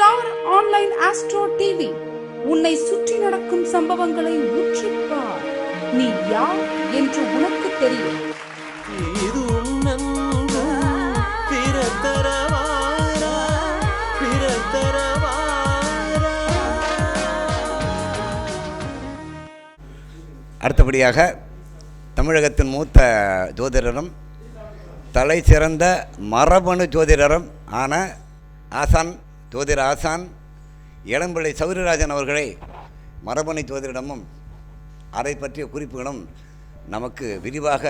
Star online astro TV. உன்னை சுற்றி நடக்கும் சம்பவங்களை உற்றுப்பார் நீ யார் என்று உனக்கு தெரியும். இது உன்னன்பு பிறத்தரவாரா பிறத்தரவாரா. அடுத்தபடியாக தமிழகத்தின் மூத்த ஜோதிடரும் தலை சிறந்த மரபணு ஜோதிடரும் ஆன ஆசான் ஜோதிர ஆசான் இளம்பிள்ளை சௌரியராஜன் அவர்களை மரபணி ஜோதிடமும் அதை பற்றிய குறிப்புகளும் நமக்கு விரிவாக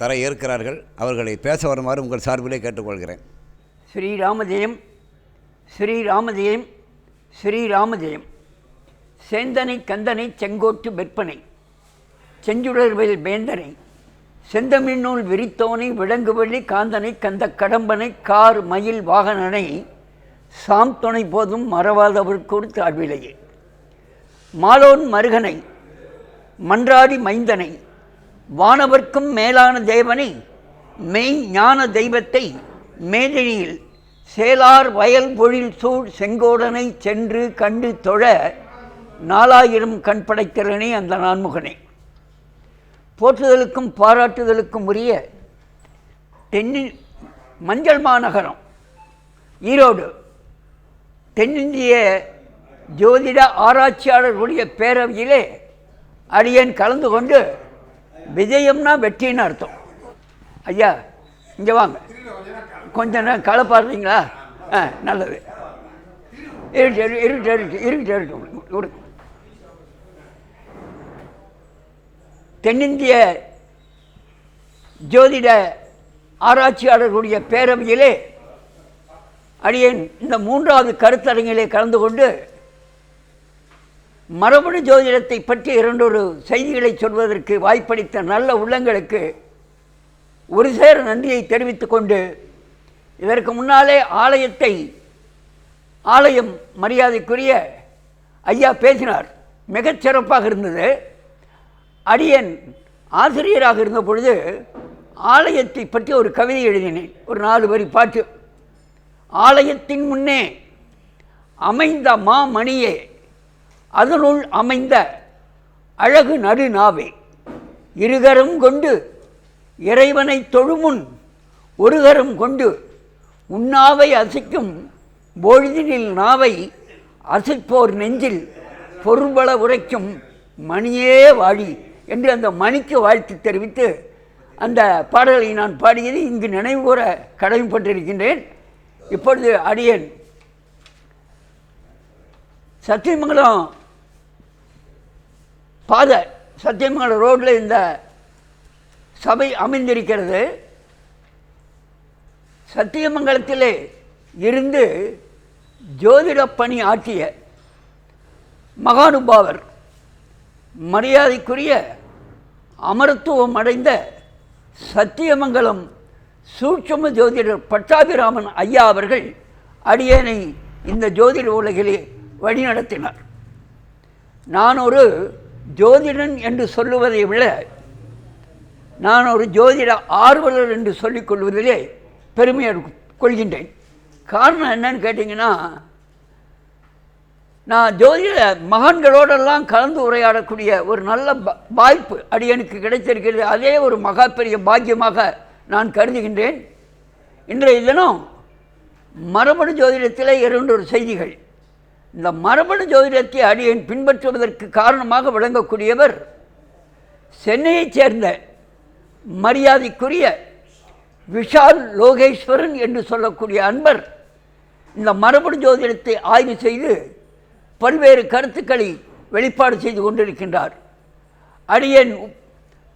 தர இருக்கிறார்கள் அவர்களை பேச வருமாறு உங்கள் சார்பிலே கேட்டுக்கொள்கிறேன். ஸ்ரீராமஜெயம் ஸ்ரீராமஜெயம் ஸ்ரீராமஜெயம். சேந்தனை கந்தனை செங்கோட்டு வெற்பனை செஞ்சுடர்வேல் வேந்தனை. செந்தமிழ்நூல் விரித்தோனை விளங்குவள்ளி காந்தனை கந்த கடம்பனை கார் மயில் வாகனனை. சாம் துணை போதும் மறவாதவர்க்கொரு தாழ்விலையே. மாலோன் மருகனை மன்றாடி மைந்தனை வானவர்க்கும் மேலான தேவனை மெய் ஞான தெய்வத்தை மேதினியில் சேலார் வயல் பொழில் சூழ் செங்கோடனை சென்று கண்டு தொழ நாலாயிரம் கண் படைக்கிறனே அந்த நான்முகனே. போற்றுதலுக்கும் பாராட்டுதலுக்கும் உரிய தென்னி மஞ்சள் மாநகரம் ஈரோடு தென்னிந்திய ஜோதிட ஆராய்ச்சியாளர்களுடைய பேரவையிலே அடியேன் கலந்து கொண்டு விஜயம்னா வெற்றின்னு அர்த்தம். ஐயா இங்கே வாங்க. கொஞ்ச நேரம் களை ஆ நல்லது. இருட்டு இருட்டு இருட்டு இருட்டு இருட்டு தென்னிந்திய ஜோதிட ஆராய்ச்சியாளர்களுடைய பேரவையிலே அடியேன் இந்த மூன்றாவது கருத்தரங்கிலே கலந்து கொண்டு மரபணு ஜோதிடத்தை பற்றி இரண்டொரு செய்திகளை சொல்வதற்கு வாய்ப்பளித்த நல்ல உள்ளங்களுக்கு ஒரு சேர நன்றியை தெரிவித்துக் கொண்டு இதற்கு முன்னாலே ஆலயத்தை ஆலயம் மரியாதைக்குரிய ஐயா பேசினார். மிகச் சிறப்பாக இருந்தது. அடியன் ஆசிரியராக இருந்த பொழுது ஆலயத்தை பற்றி ஒரு கவிதை எழுதினேன். ஒரு நாலு வரி பாட்டு. ஆலயத்தின் முன்னே அமைந்த மாமணியே அதனுள் அமைந்த அழகு நடுநாவே. இருகரம் கொண்டு இறைவனை தொழுமுன் ஒருகரும் கொண்டு உண்ணாவை அசைக்கும் பொழுதினில் நாவை அசைப்போர் நெஞ்சில் பொருள்பல உரைக்கும் மணியே வாழி என்று அந்த மணிக்கு வாழ்த்து தெரிவித்து அந்த பாடலை நான் பாடியது இங்கு நினைவுகூர கடமைப்பட்டிருக்கின்றேன். இப்பொழுது அடியேன். சத்தியமங்கலம் பாதை சத்தியமங்கலம் ரோட்டில் இந்த சபை அமைந்திருக்கிறது. சத்தியமங்கலத்திலே இருந்து ஜோதிட பணி ஆற்றிய மகானுபாவர் மரியாதைக்குரிய அமரத்துவம் அடைந்த சத்தியமங்கலம் சூட்சம ஜோதிடர் பட்டாபிராமன் ஐயா அவர்கள் அடியேனை இந்த ஜோதிட உலகிலே வழிநடத்தினார் நான் ஒரு ஜோதிடன் என்று சொல்லுவதை விட நான் ஒரு ஜோதிட ஆர்வலர் என்று சொல்லிக் கொள்வதிலே பெருமை கொள்கின்றேன். காரணம் என்னன்னு கேட்டிங்கன்னா நான் ஜோதிட மகான்களோடெல்லாம் கலந்து உரையாடக்கூடிய ஒரு நல்ல வாய்ப்பு அடியனுக்கு கிடைத்திருக்கிறது. அதே ஒரு மகா பெரிய பாக்கியமாக நான் கருதுகின்றேன். இன்றைய தினம் மரபணு ஜோதிடத்தில் இரண்டொரு செய்திகள். இந்த மரபணு ஜோதிடத்தை அடியேன் பின்பற்றுவதற்கு காரணமாக விளங்கக்கூடியவர் சென்னையைச் சேர்ந்த மரியாதைக்குரிய விஷால் லோகேஸ்வரன் என்று சொல்லக்கூடிய அன்பர் இந்த மரபணு ஜோதிடத்தை ஆய்வு செய்து பல்வேறு கருத்துக்களை வெளிப்பாடு செய்து கொண்டிருக்கின்றார். அடியேன்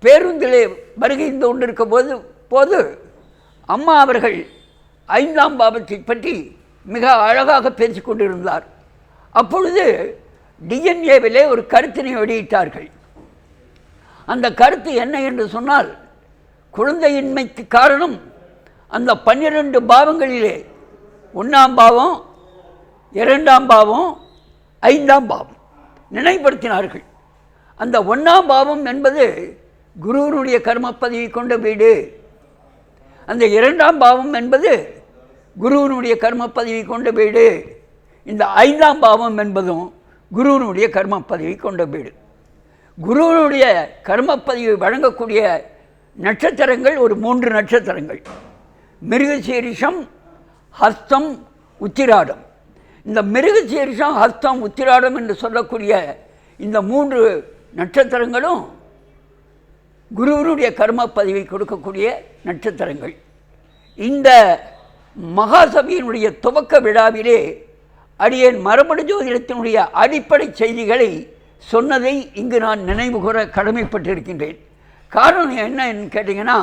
பேருந்திலே வருகை கொண்டிருக்கும் போது போது அம்மா அவர்கள் ஐந்தாம் பாவத்தை பற்றி மிக அழகாக பேசிக் கொண்டிருந்தார். அப்பொழுது டிஎன்ஏவிலே ஒரு கருத்தினை வெளியிட்டார்கள். அந்த கருத்து என்ன என்று சொன்னால் குழந்தையின்மைக்கு காரணம் அந்த பன்னிரண்டு பாவங்களிலே ஒன்றாம் பாவம் இரண்டாம் பாவம் ஐந்தாம் பாவம் நினைப்படுத்தினார்கள் அந்த ஒன்றாம் பாவம் என்பது குருவனுடைய கர்மப்பதிவை கொண்ட வீடு. அந்த இரண்டாம் பாவம் என்பது குருவினுடைய கர்ம பதவி கொண்ட வீடு. இந்த ஐந்தாம் பாவம் என்பதும் குருவினுடைய கர்ம பதவி கொண்ட வீடு. குருவினுடைய கர்மப்பதிவை வழங்கக்கூடிய நட்சத்திரங்கள் ஒரு மூன்று நட்சத்திரங்கள். மிருகசீரிஷம் ஹஸ்தம் உத்திராடம். இந்த மிருகசீரிஷம் ஹஸ்தம் உத்திராடம் என்று சொல்லக்கூடிய இந்த மூன்று நட்சத்திரங்களும் குருவனுடைய கர்ம பதிவை கொடுக்கக்கூடிய நட்சத்திரங்கள். இந்த மகாசபையினுடைய துவக்க விழாவிலே அடியேன் மரபணு ஜோதிடத்தினுடைய அடிப்படை செய்திகளை சொன்னதை இங்கு நான் நினைவுகூர கடமைப்பட்டிருக்கின்றேன். காரணம் என்னன்னு கேட்டிங்கன்னா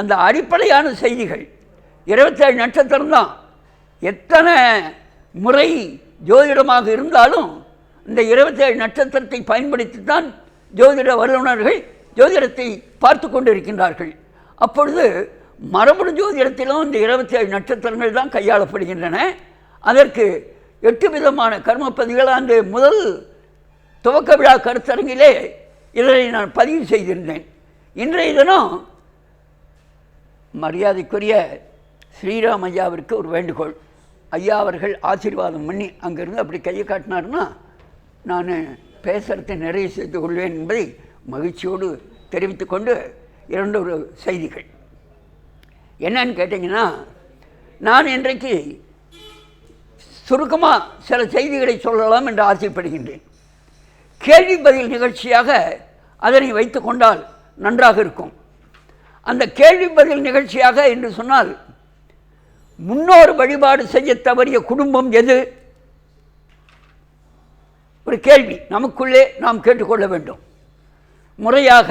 அந்த அடிப்படையான செய்திகள் இருபத்தேழு நட்சத்திரம் தான். எத்தனை முறை ஜோதிடமாக இருந்தாலும் இந்த இருபத்தேழு நட்சத்திரத்தை பயன்படுத்தி தான் ஜோதிட வல்லுநர்கள் ஜோதிடத்தை பார்த்து கொண்டிருக்கின்றார்கள். அப்பொழுது மரபணு ஜோதிடத்திலும் இந்த இருபத்தேழு நட்சத்திரங்கள் தான் கையாளப்படுகின்றன. அதற்கு எட்டு விதமான கர்மப்பதிகள் அந்த முதல் துவக்க விழா கருத்தரங்கிலே இதனை நான் பதிவு செய்திருந்தேன். இன்றைய தினம் மரியாதைக்குரிய ஸ்ரீராம் ஐயாவிற்கு ஒரு வேண்டுகோள். ஐயா அவர்கள் ஆசீர்வாதம் பண்ணி அங்கேருந்து அப்படி கையை காட்டினாருன்னா நான் பேசுகிறதை நிறைவு செய்து கொள்வேன் என்பதை மகிழ்ச்சியோடு தெரிவித்துக்கொண்டு இரண்டு ஒரு செய்திகள். என்னன்னு கேட்டிங்கன்னா நான் இன்றைக்கு சுருக்கமாக சில செய்திகளை சொல்லலாம் என்று ஆசைப்படுகின்றேன். கேள்வி பதில் நிகழ்ச்சியாக அதனை வைத்து கொண்டால் நன்றாக இருக்கும். அந்த கேள்வி பதில் நிகழ்ச்சியாக என்று சொன்னால் முன்னோர் வழிபாடு செய்ய தவறிய குடும்பம் எது? ஒரு கேள்வி. நமக்குள்ளே நாம் கேட்டுக்கொள்ள வேண்டும். முறையாக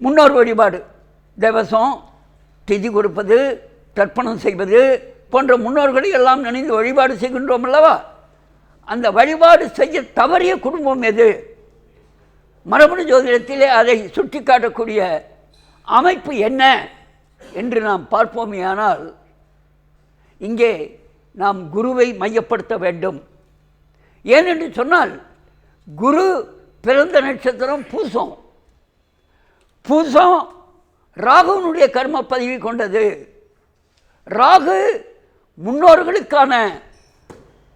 முன்னோர் வழிபாடு. தேவசம் திதி கொடுப்பது தர்ப்பணம் செய்வது போன்ற முன்னோர்களை எல்லாம் நினைந்து வழிபாடு செய்கின்றோம் அல்லவா? அந்த வழிபாடு செய்ய தவறிய குடும்பம் எது? மரபணு ஜோதிடத்திலே அதை சுட்டிக்காட்டக்கூடிய அமைப்பு என்ன என்று நாம் பார்ப்போமேயானால் இங்கே நாம் குருவை மையப்படுத்த வேண்டும். ஏனென்று சொன்னால் குரு பிறந்த நட்சத்திரம் பூசம். பூசம் ராகுனுடைய கர்ம பதிவு கொண்டது. ராகு முன்னோர்களுக்கான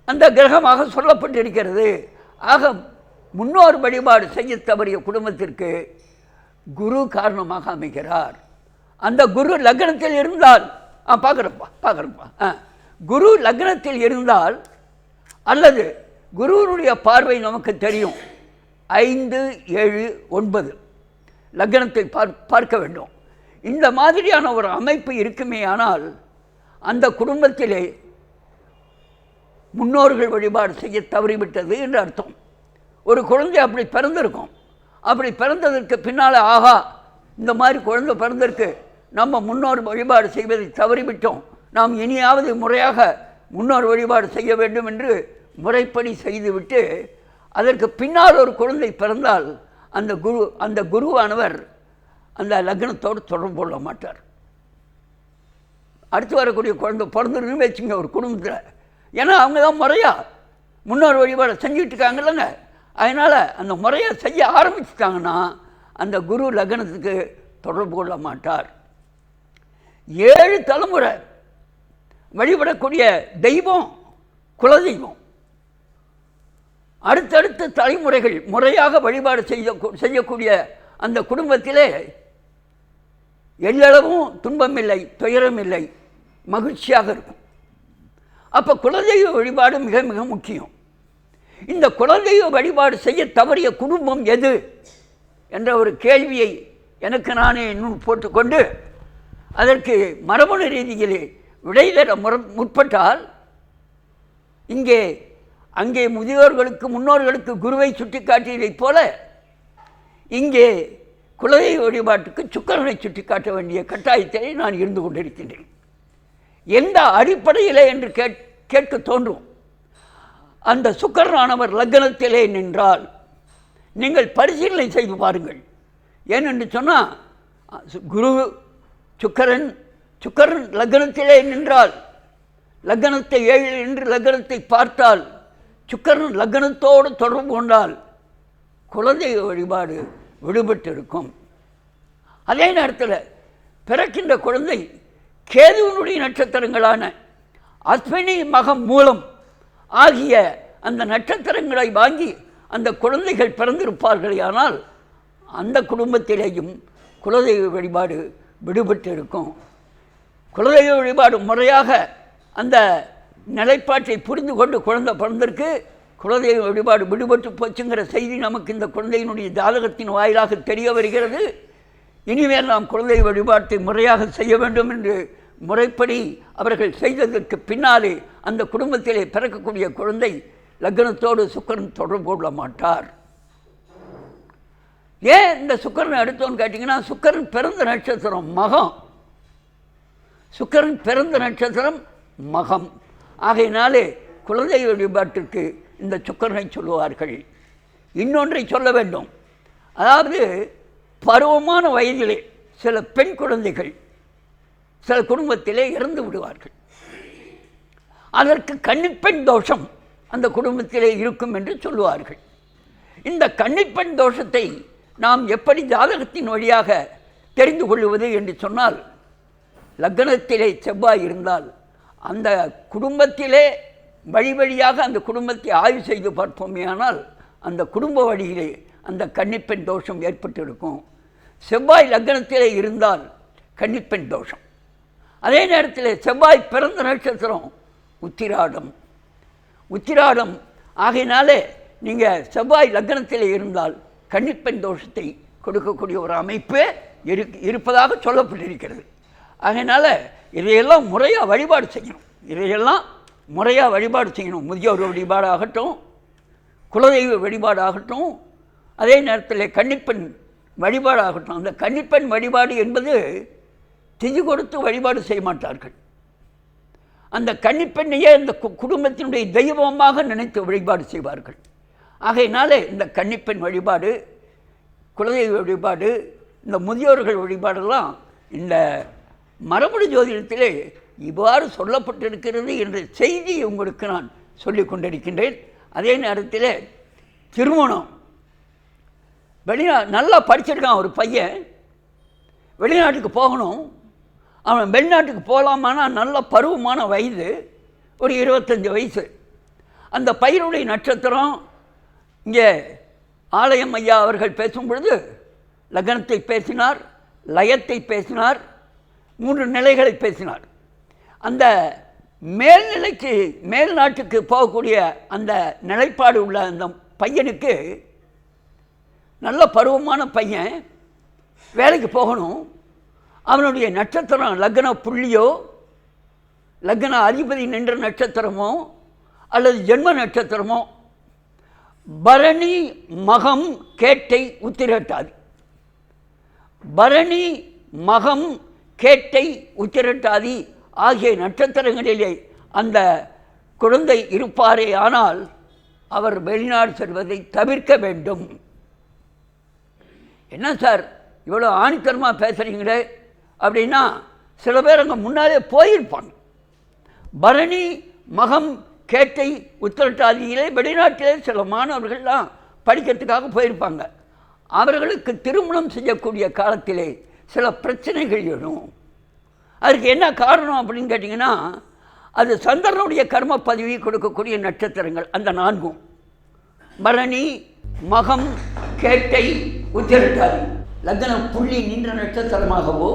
அந்த கிரகமாக சொல்லப்பட்டிருக்கிறது. ஆக முன்னோர் வழிபாடு செய்ய தவறிய குடும்பத்திற்கு குரு காரணமாக அமைகிறார். அந்த குரு லக்னத்தில் இருந்தால் ஆ பார்க்குறப்பா பார்க்குறப்பா ஆ குரு லக்னத்தில் இருந்தால் அல்லது குருவினுடைய பார்வை நமக்கு தெரியும். ஐந்து ஏழு ஒன்பது. லக்னத்தை பார் பார்க்க வேண்டும். இந்த மாதிரியான ஒரு அமைப்பு இருக்குமே ஆனால் அந்த குடும்பத்திலே முன்னோர்கள் வழிபாடு செய்ய தவறிவிட்டது என்று அர்த்தம். ஒரு குழந்தை அப்படி பிறந்திருக்கும். அப்படி பிறந்ததற்கு பின்னால் ஆகா இந்த மாதிரி குழந்தை பிறந்திருக்கு. நம்ம முன்னோர் வழிபாடு செய்வதை தவறிவிட்டோம். நாம் இனியாவது முறையாக முன்னோர் வழிபாடு செய்ய வேண்டும் என்று முறைப்படி செய்துவிட்டு அதற்கு பின்னால் ஒரு குழந்தை பிறந்தால் அந்த குரு அந்த குருவானவர் அந்த லக்னத்தோடு தொடர்பு கொள்ள மாட்டார். அடுத்து வரக்கூடிய குழந்தை பிறந்துருன்னு வச்சுங்க ஒரு குடும்பத்தில். ஏன்னா அவங்க தான் முறையாக முன்னோர் வழிபாடு செஞ்சுட்டு இருக்காங்கல்லங்க அதனால் அந்த முறையை செய்ய ஆரம்பிச்சிட்டாங்கன்னா அந்த குரு லக்னத்துக்கு தொடர்பு கொள்ள மாட்டார். ஏழு தலைமுறை வழிபடக்கூடிய தெய்வம் குலதெய்வம். அடுத்தடுத்த தலைமுறைகள் முறையாக வழிபாடு செய்ய செய்யக்கூடிய அந்த குடும்பத்திலே எல்லளவும் துன்பம் இல்லை துயரம் இல்லை மகிழ்ச்சியாக இருக்கும். அப்போ குலதெய்வ வழிபாடு மிக மிக முக்கியம். இந்த குலதெய்வ வழிபாடு செய்ய தவறிய குடும்பம் எது? என்ற ஒரு கேள்வியை எனக்கு நானே இன்னும் போட்டுக்கொண்டு அதற்கு மரபணு ரீதியிலே விடை தர முற முற்பட்டால் இங்கே அங்கே முதியோர்களுக்கு முன்னோர்களுக்கு குருவை சுட்டிக்காட்டியதைப் போல இங்கே குலதெய்வ வழிபாட்டுக்கு சுக்கரனை சுட்டிக்காட்ட வேண்டிய கட்டாயத்தை நான் இருந்து கொண்டிருக்கின்றேன். எந்த அடிப்படையில் என்று கேட் கேட்க தோன்றும். அந்த சுக்கரனானவர் லக்னத்திலே நின்றால் நீங்கள் பரிசீலனை செய்து பாருங்கள். ஏனென்று சொன்னால் குரு சுக்கரன் சுக்கரன் லக்னத்திலே நின்றால் லக்னத்தை ஏழு என்று லக்னத்தை பார்த்தால் சுக்கரன் லக்னத்தோடு தொடர்பு கொண்டால் குலதெய்வ வழிபாடு விடுபட்டு இருக்கும் அதே நேரத்தில் பிறக்கின்ற குழந்தை கேதுவனுடைய நட்சத்திரங்களான அஸ்வினி மகம் மூலம் ஆகிய அந்த நட்சத்திரங்களை வாங்கி அந்த குழந்தைகள் பிறந்திருப்பார்களேயானால் அந்த குடும்பத்திலேயும் குலதெய்வ வழிபாடு விடுபட்டு இருக்கும் குலதெய்வ வழிபாடு முறையாக அந்த நிலைப்பாட்டை புரிந்து கொண்டு குழந்தை பிறந்திருக்கு. குலதெய்வ வழிபாடு விடுபட்டு போச்சுங்கிற செய்தி நமக்கு இந்த குழந்தையினுடைய ஜாதகத்தின் வாயிலாக தெரிய வருகிறது. இனிமேல் நாம் குழந்தை வழிபாட்டை முறையாக செய்ய வேண்டும் என்று முறைப்படி அவர்கள் செய்ததற்கு பின்னாலே அந்த குடும்பத்திலே பிறக்கக்கூடிய குழந்தை லக்னத்தோடு சுக்கரன் தொடர்பு கொள்ள மாட்டார். ஏன் இந்த சுக்கரன் எடுத்தோன்னு கேட்டிங்கன்னா சுக்கரன் பிறந்த நட்சத்திரம் மகம். சுக்கரன் பிறந்த நட்சத்திரம் மகம். ஆகையினாலே குலதெய்வ வழிபாட்டிற்கு இந்த சுக்கரனை சொல்லுவார்கள். இன்னொன்றை சொல்ல வேண்டும். அதாவது பருவமான வயதிலே சில பெண் குழந்தைகள் சில குடும்பத்திலே இறந்து விடுவார்கள். அதற்கு கன்னிப்பெண் தோஷம் அந்த குடும்பத்திலே இருக்கும் என்று சொல்லுவார்கள். இந்த கன்னிப்பெண் தோஷத்தை நாம் எப்படி ஜாதகத்தின் வழியாக தெரிந்து கொள்வது என்று சொன்னால் லக்னத்திலே செவ்வாய் இருந்தால் அந்த குடும்பத்திலே வழி வழியாக அந்த குடும்பத்தை ஆய்வு செய்து பார்ப்போமே ஆனால் அந்த குடும்ப வழியிலே அந்த கன்னிப்பெண் தோஷம் ஏற்பட்டிருக்கும். செவ்வாய் லக்னத்திலே இருந்தால் கன்னிப்பெண் தோஷம். அதே நேரத்தில் செவ்வாய் பிறந்த நட்சத்திரம் உத்திராடம். உத்திராடம் ஆகையினாலே நீங்கள் செவ்வாய் லக்னத்தில் இருந்தால் கன்னிப்பெண் தோஷத்தை கொடுக்கக்கூடிய ஒரு அமைப்பு இரு இருப்பதாக சொல்லப்பட்டிருக்கிறது. அதனால் இதையெல்லாம் முறையாக வழிபாடு செய்யணும். இதையெல்லாம் முறையாக வழிபாடு செய்யணும். முதியோர் வழிபாடாகட்டும் குலதெய்வ வழிபாடாகட்டும் அதே நேரத்தில் கன்னிப்பெண் வழிபாடாகட்டும். அந்த கன்னிப்பெண் வழிபாடு என்பது திதி கொடுத்து வழிபாடு செய்ய மாட்டார்கள். அந்த கன்னிப்பெண்ணையே இந்த கு- குடும்பத்தினுடைய தெய்வமாக நினைத்து வழிபாடு செய்வார்கள். ஆகையினாலே இந்த கன்னிப்பெண் வழிபாடு குலதெய்வ வழிபாடு இந்த முதியோர்கள் வழிபாடெல்லாம் இந்த மரபணு ஜோதிடத்திலே இவ்வாறு சொல்லப்பட்டிருக்கிறது என்ற செய்தியை உங்களுக்கு நான் சொல்லிக் கொண்டிருக்கின்றேன். அதே நேரத்தில் திருமணம். வெளிநா நல்லா படிச்சிருக்கான் ஒரு பையன். வெளிநாட்டுக்கு போகணும். அவன் வெளிநாட்டுக்கு போகலாமான்னா நல்ல பருவமான வயது ஒரு இருபத்தஞ்சி வயசு. அந்த பையனுடைய நட்சத்திரம் இங்கே ஆலயம் ஐயா அவர்கள் பேசும் பொழுது லக்னத்தை பேசினார் லயத்தை பேசினார் மூன்று நிலைகளை பேசினார். அந்த மேல்நிலைக்கு மேல் நாட்டுக்கு போகக்கூடிய அந்த நிலைப்பாடு உள்ள அந்த பையனுக்கு நல்ல பருவமான பையன் வேலைக்கு போகணும். அவனுடைய நட்சத்திரம் லக்ன புள்ளியோ லக்ன அதிபதி நின்ற நட்சத்திரமோ அல்லது ஜென்ம நட்சத்திரமோ பரணி மகம் கேட்டை உத்திரட்டாது. பரணி மகம் கேட்டை உத்திரட்டாதி ஆகிய நட்சத்திரங்களிலே அந்த குழந்தை இருப்பாரே ஆனால் அவர் வெளிநாடு செல்வதை தவிர்க்க வேண்டும். என்ன சார் இவ்வளோ ஆணித்தரமாக பேசுகிறீங்களே அப்படின்னா சில பேர் அங்கே முன்னாலே போயிருப்பாங்க. பரணி மகம் கேட்டை உத்திரட்டாதியிலே வெளிநாட்டிலே சில மாணவர்கள்லாம் படிக்கிறதுக்காக போயிருப்பாங்க. அவர்களுக்கு திருமணம் செய்யக்கூடிய காலத்திலே சில பிரச்சனைகள் எழும். அதுக்கு என்ன காரணம் அப்படின்னு கேட்டிங்கன்னா அது சந்திரனுடைய கர்ம பதிவை கொடுக்கக்கூடிய நட்சத்திரங்கள் அந்த நான்கும். பரணி மகம் கேட்டை உத்திரட்டாதி லக்னம் புள்ளி நின்ற நட்சத்திரமாகவோ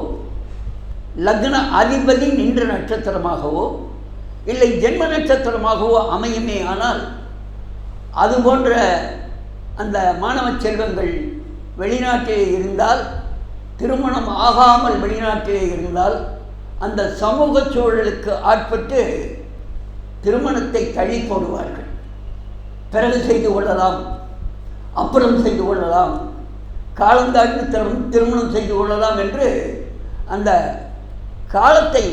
லக்ன அதிபதி நின்ற நட்சத்திரமாகவோ இல்லை ஜென்ம நட்சத்திரமாகவோ அமையுமே ஆனால் அது போன்ற அந்த மாணவ செல்வங்கள் வெளிநாட்டில் இருந்தால் திருமணம் ஆகாமல் வெளிநாட்டிலே இருந்தால் அந்த சமூக சூழலுக்கு ஆட்பட்டு திருமணத்தை தள்ளி போடுவார்கள். பிறகு செய்து கொள்ளலாம் அப்புறம் செய்து கொள்ளலாம் காலந்தாழ்ந்து திருமணம் செய்து கொள்ளலாம் என்று அந்த காலத்தை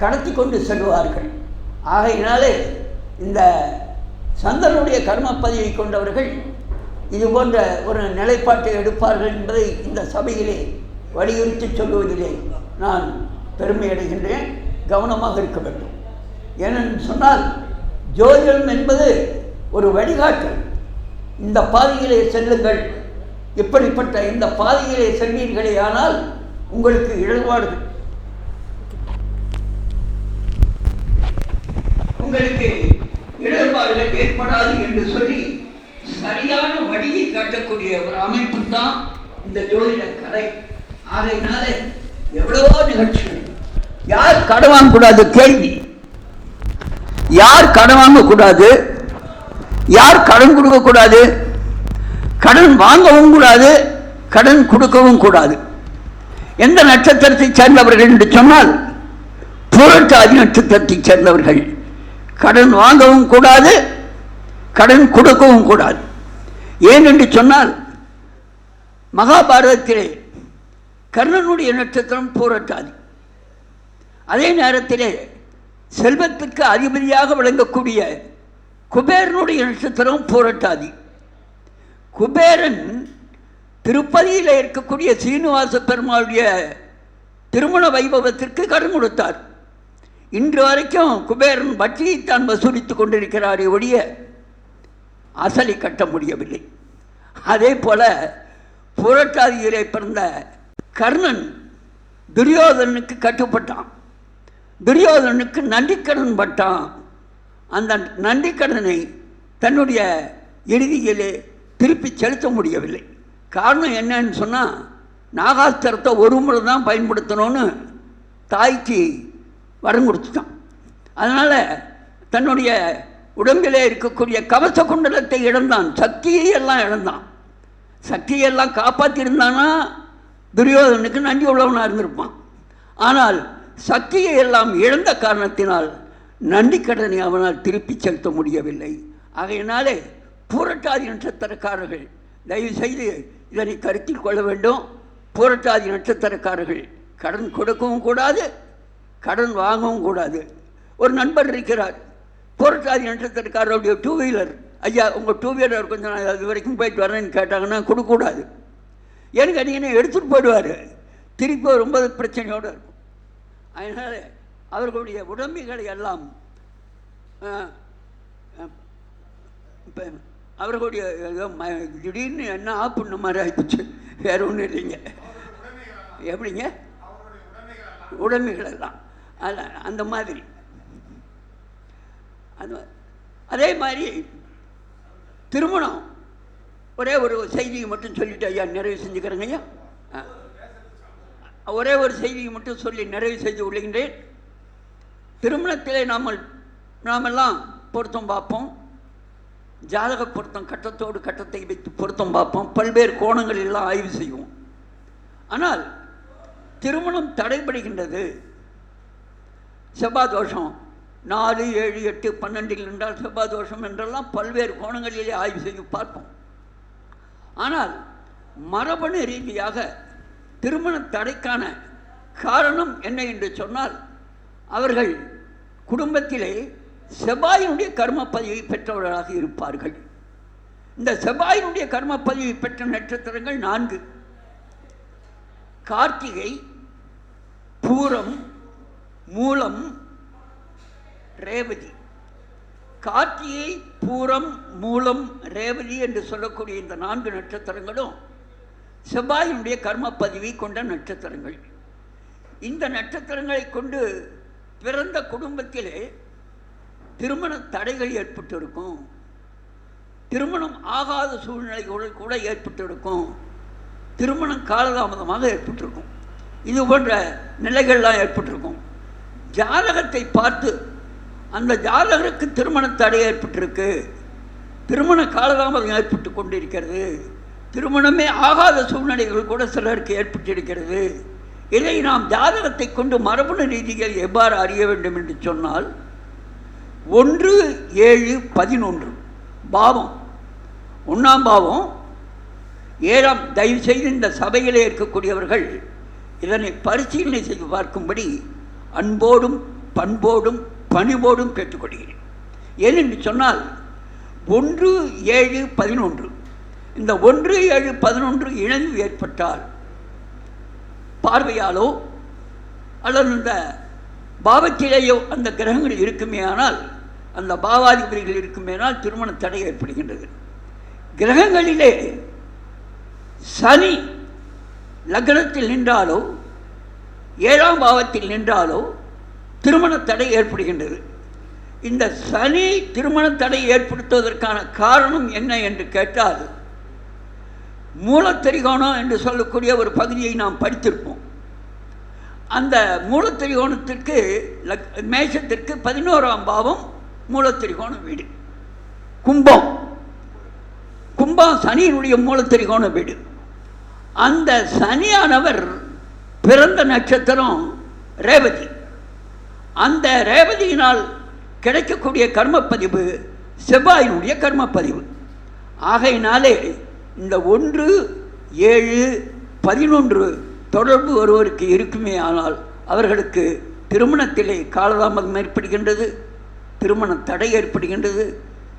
கடத்தி கொண்டு செல்வார்கள். ஆகையினாலே இந்த சந்தனுடைய கர்மப்பதிவை கொண்டவர்கள் இது போன்ற ஒரு நிலைப்பாட்டை எடுப்பார்கள் என்பதை இந்த சபையிலே வலியுறுத்தி சொல்லுவதிலே நான் பெருமை அடைகின்றேன் கவனமாக இருக்க வேண்டும். ஏனென்று சொன்னால் ஜோதிடம் என்பது ஒரு வழிகாட்டல். இந்த பாதையிலே செல்லுங்கள். இப்படிப்பட்ட இந்த பாதையிலே செல்வீர்களே ஆனால் உங்களுக்கு இடர்பாடுகள் உங்களுக்கு இடர்பாடுகள் ஏற்படாது என்று சொல்லி சரியான வழியை காட்டக்கூடிய ஒரு அமைப்பு தான் இந்த ஜோதிட கலை. ஆகையினால எவ்வளவோ நிகழ்ச்சிகள். யார் கடன் வாங்கக்கூடாது? கேள்வி. யார் கடன் வாங்கக்கூடாது? யார் கடன் கொடுக்கக்கூடாது? கடன் வாங்கவும் கூடாது கடன் கொடுக்கவும் கூடாது. எந்த நட்சத்திரத்தை சேர்ந்தவர்கள் என்று சொன்னால் புரட்டாதி நட்சத்திரத்தை சேர்ந்தவர்கள். கடன் வாங்கவும் கூடாது கடன் கொடுக்கவும் கூடாது. ஏன் என்று சொன்னால் மகாபாரதத்திலே கர்ணனுடைய நட்சத்திரம் பூரட்டாதி. அதே நேரத்திலே செல்வத்துக்கு அதிபதியாக விளங்கக்கூடிய குபேரனுடைய நட்சத்திரம் பூரட்டாதி. குபேரன் திருப்பதியில் இருக்கக்கூடிய சீனிவாச பெருமாளுடைய திருமண வைபவத்திற்கு கடன் கொடுத்தார். இன்று வரைக்கும் குபேரன் வட்டியைத்தான் வசூலித்துக் கொண்டிருக்கிறாரே ஒழிய அசலை கட்ட முடியவில்லை. அதே போல புரட்டாதியிலே பிறந்த கர்ணன் துரியோதனுக்கு கட்டுப்பட்டான். துரியோதனனுக்கு நன்றிக்கடன் பட்டான். அந்த நன்றிக்கடனை தன்னுடைய இறுதியிலே திருப்பி செலுத்த முடியவில்லை. காரணம் என்னன்னு சொன்னால் நாகாஸ்திரத்தை ஒரு முறை தான் பயன்படுத்தணும்னு தாய்க்கு வரம் கொடுத்துட்டான். அதனால் தன்னுடைய உடம்பிலே இருக்கக்கூடிய கவச குண்டலத்தை இழந்தான். சக்தியை எல்லாம் இழந்தான். சக்தியெல்லாம் காப்பாற்றியிருந்தானா துரியோதனுக்கு நன்றி உள்ளவனாக இருந்திருப்பான். ஆனால் சக்தியை எல்லாம் இழந்த காரணத்தினால் நன்றி கடனை அவனால் திருப்பி செலுத்த முடியவில்லை. ஆகையினாலே புரட்டாதி நட்சத்திரக்காரர்கள் தயவு செய்து இதனை கருத்தில் கொள்ள வேண்டும். புரட்டாதி நட்சத்திரக்காரர்கள் கடன் கொடுக்கவும் கூடாது கடன் வாங்கவும் கூடாது. ஒரு நண்பர் இருக்கிறார். புரட்டாதி நட்சத்திரக்காரருடைய டூ வீலர் ஐயா உங்கள் டூ வீலர் கொஞ்சம் நான் அது வரைக்கும் போயிட்டு வரேன்னு கேட்டாங்கன்னா கொடுக்கக்கூடாது. எனக்கு நீங்கள் எடுத்துகிட்டு போயிடுவார். திருப்பி ரொம்ப பிரச்சனையோடு இருக்கும். அதனால் அவர்களுடைய உடமைகளை எல்லாம் இப்போ அவர்களுடைய ஏதோ திடீர்னு என்ன ஆப்புண்ண மாதிரி ஆயிடுச்சு வேற ஒன்றும் இல்லைங்க. எப்படிங்க? உடைமைகள் எல்லாம் அந்த மாதிரி. அது அதே மாதிரி திருமணம். ஒரே ஒரு செய்தியை மட்டும் சொல்லிட்டு ஐயா நிறைவு செஞ்சுக்கிறேங்க ஐயா. ஒரே ஒரு செய்தியை மட்டும் சொல்லி நிறைவு செய்து கொள்கின்றேன். திருமணத்திலே நாம் நாமெல்லாம் பொருத்தம் பார்ப்போம். ஜாதக பொருத்தம் கட்டத்தோடு கட்டத்தை வைத்து பொருத்தம் பார்ப்போம். பல்வேறு கோணங்கள் எல்லாம் ஆய்வு செய்வோம். ஆனால் திருமணம் தடைபடுகின்றது. செவ்வாய் தோஷம் நாலு ஏழு எட்டு பன்னெண்டில் என்றால் செவ்வாய் தோஷம் என்றெல்லாம் பல்வேறு கோணங்களிலே ஆய்வு செய்து பார்ப்போம். ஆனால் மரபணு ரீதியாக திருமண தடைக்கான காரணம் என்ன என்று சொன்னால் அவர்கள் குடும்பத்திலே செவ்வாயினுடைய கர்ம பதிவை பெற்றவர்களாக இருப்பார்கள். இந்த செவ்வாயினுடைய கர்ம பதிவு பெற்ற நட்சத்திரங்கள் நான்கு. கார்த்திகை பூரம் மூலம் ரேவதி. கார்த்திகை பூரம் மூலம் ரேவதி என்று சொல்லக்கூடிய இந்த நான்கு நட்சத்திரங்களும் செவ்வாயினுடைய கர்ம பதிவை கொண்ட நட்சத்திரங்கள். இந்த நட்சத்திரங்களை கொண்டு பிறந்த குடும்பத்திலே திருமண தடைகள் ஏற்பட்டிருக்கும். திருமணம் ஆகாத சூழ்நிலைகள் கூட ஏற்பட்டிருக்கும். திருமணம் காலதாமதமாக ஏற்பட்டிருக்கும். இது போன்ற நிலைகள்லாம் ஏற்பட்டிருக்கும். ஜாதகத்தை பார்த்து அந்த ஜாதகருக்கு திருமண தடை ஏற்பட்டிருக்கு. திருமண காலதாமதம் ஏற்பட்டு கொண்டிருக்கிறது. திருமணமே ஆகாத சூழ்நிலைகள் கூட சிலருக்கு ஏற்பட்டிருக்கிறது. இதை நாம் ஜாதகத்தை கொண்டு மரபணு ரீதிகள் எவ்வாறு அறிய வேண்டும் என்று சொன்னால் ஒன்று ஏழு பதினொன்று. பாவம். ஒன்றாம் பாவம். ஏழாம் தயவு செய்து இந்த சபையிலே இருக்கக்கூடியவர்கள் இதனை பரிசீலனை செய்து பார்க்கும்படி அன்போடும் பண்போடும் பணிவோடும் கேட்டுக்கொள்கிறேன். ஏனென்று சொன்னால் ஒன்று ஏழு பதினொன்று. இந்த ஒன்று ஏழு பதினொன்று இணைந்து ஏற்பட்டால் பார்வையாலோ அல்லது இந்த பாவத்திலேயோ அந்த கிரகங்கள் இருக்குமே ஆனால் அந்த பாவாதிபதிகள் இருக்குமேனால் திருமண தடை ஏற்படுகின்றது. கிரகங்களிலே சனி லக்னத்தில் நின்றாலோ ஏழாம் பாவத்தில் நின்றாலோ திருமண தடை ஏற்படுகின்றது. இந்த சனி திருமண தடை ஏற்படுத்துவதற்கான காரணம் என்ன என்று கேட்டால் மூலத்திரிகோணம் என்று சொல்லக்கூடிய ஒரு பகுதியை நாம் படித்திருப்போம். அந்த மூலத்திரிகோணத்திற்கு லக் மேஷத்திற்கு பதினோராம் பாவம் மூலத்திரிகோண வீடு. கும்பம். கும்பம் சனியினுடைய மூலத்திரிகோண வீடு. அந்த சனியானவர் பிறந்த நட்சத்திரம் ரேவதி. அந்த ரேவதியினால் கிடைக்கக்கூடிய கர்மப்பதிவு செவ்வாயினுடைய கர்மப்பதிவு. ஆகையினாலே இந்த ஒன்று ஏழு பதினொன்று தொடர்பு ஒருவருக்கு இருக்குமே ஆனால் அவர்களுக்கு திருமணத்திலே காலதாமதம் ஏற்படுகின்றது திருமண தடை ஏற்படுகின்றது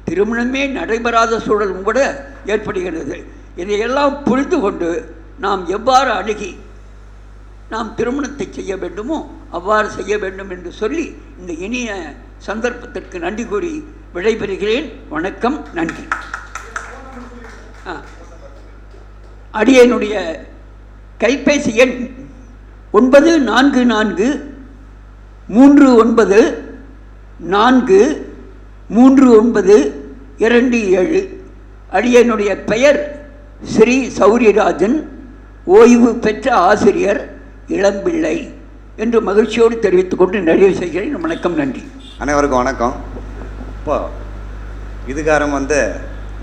திருமணமே நடைபெறாத சூழலும் கூட ஏற்படுகின்றது. இதையெல்லாம் புரிந்து கொண்டு நாம் எவ்வாறு அணுகி நாம் திருமணத்தை செய்ய வேண்டுமோ அவ்வாறு செய்ய வேண்டும் என்று சொல்லி இந்த இனிய சந்தர்ப்பத்திற்கு நன்றி கூறி விடைபெறுகிறேன். வணக்கம் நன்றி. அடியனுடைய கைபேசி எண் ஒன்பது நான்கு நான்கு மூன்று ஒன்பது நான்கு மூன்று ஒன்பது இரண்டு ஏழு. அடியனுடைய பெயர் ஸ்ரீ சௌரியராஜன் ஓய்வு பெற்ற ஆசிரியர் இளம்பிள்ளை என்று மகிழ்ச்சியோடு தெரிவித்துக் கொண்டு நிறைவு செய்கிறேன். வணக்கம் நன்றி. அனைவருக்கும் வணக்கம். இப்போ இதுகாரம் வந்து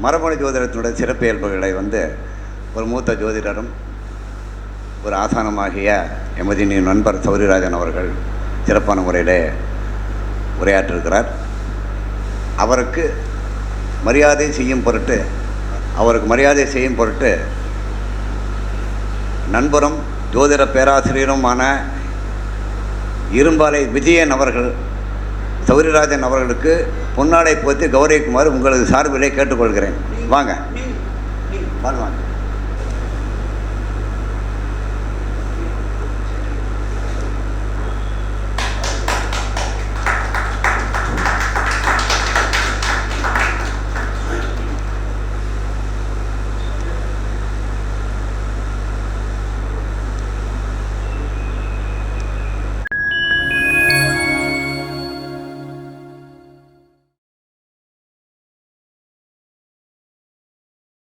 மரபணு ஜோதிடத்தினுடைய சிறப்பியல்புகளை வந்து ஒரு மூத்த ஜோதிடரும் ஒரு ஆசானமாகிய எமது நண்பர் சௌரிராஜன் அவர்கள் சிறப்பான முறையிலே உரையாற்றிருக்கிறார். அவருக்கு மரியாதை செய்யும் பொருட்டு அவருக்கு மரியாதை செய்யும் பொருட்டு நண்பரும் ஜோதிட பேராசிரியருமான இரும்பாலை விஜயன் அவர்கள் சௌரிராஜன் அவர்களுக்கு பொன்னாடை போத்தி கௌரவிக்குமாறு உங்களது சார்பிலே கேட்டுக்கொள்கிறேன். வாங்க. வாங்க வாங்க.